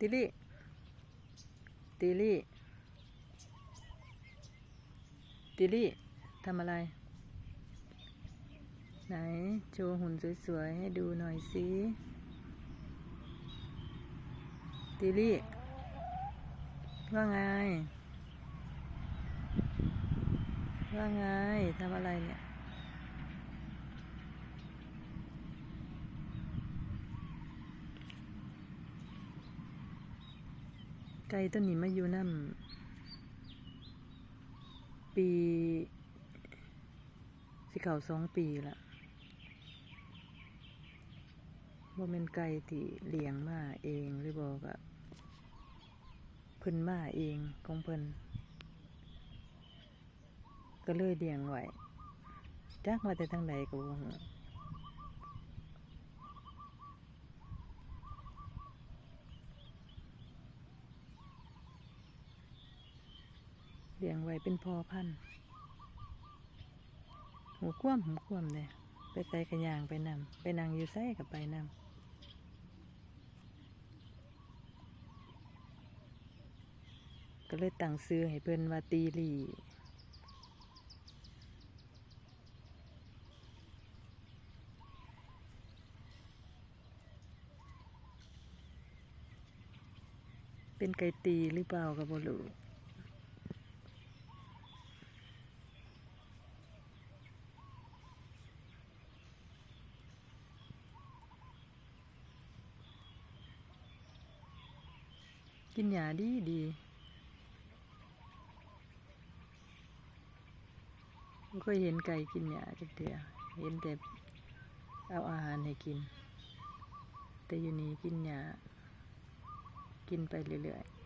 ติลี่ติลี่ติลี่ทำอะไร ไหน โชว์หุ่นสวยๆ ให้ดูหน่อยสิติลี่ว่าไง ว่าไงทำอะไรเนี่ย ไก่ต้นนี้มาอยู่น้ำปี สิเขาสองปีละบ่เป็นไก่ที่เลี้ยงมาเองหรือบอกอะเพิ่นมาเองของเพิ่นก็เลยเลี้ยงไว้จักมาแต่ทางใดก็บ่ฮู้ ลี้ยงไว้เป็นพอพันธุ์หูคว่ำหูคว่ำเลยไปใส่กระยางไปนำไปนั่งอยู่ใส่กับไปนำก็เลยตั้งซื้อให้เพิ่นว่าตีหลีเป็นไก่ตีหรือเปล่ากับบรู้ กินหยาดีดีไม่เคยเห็นไก่กินหยาจักเดียวเห็นแต่เอาอาหารให้กิน แต่อยู่นี่กินหยากินไปเรื่อยๆ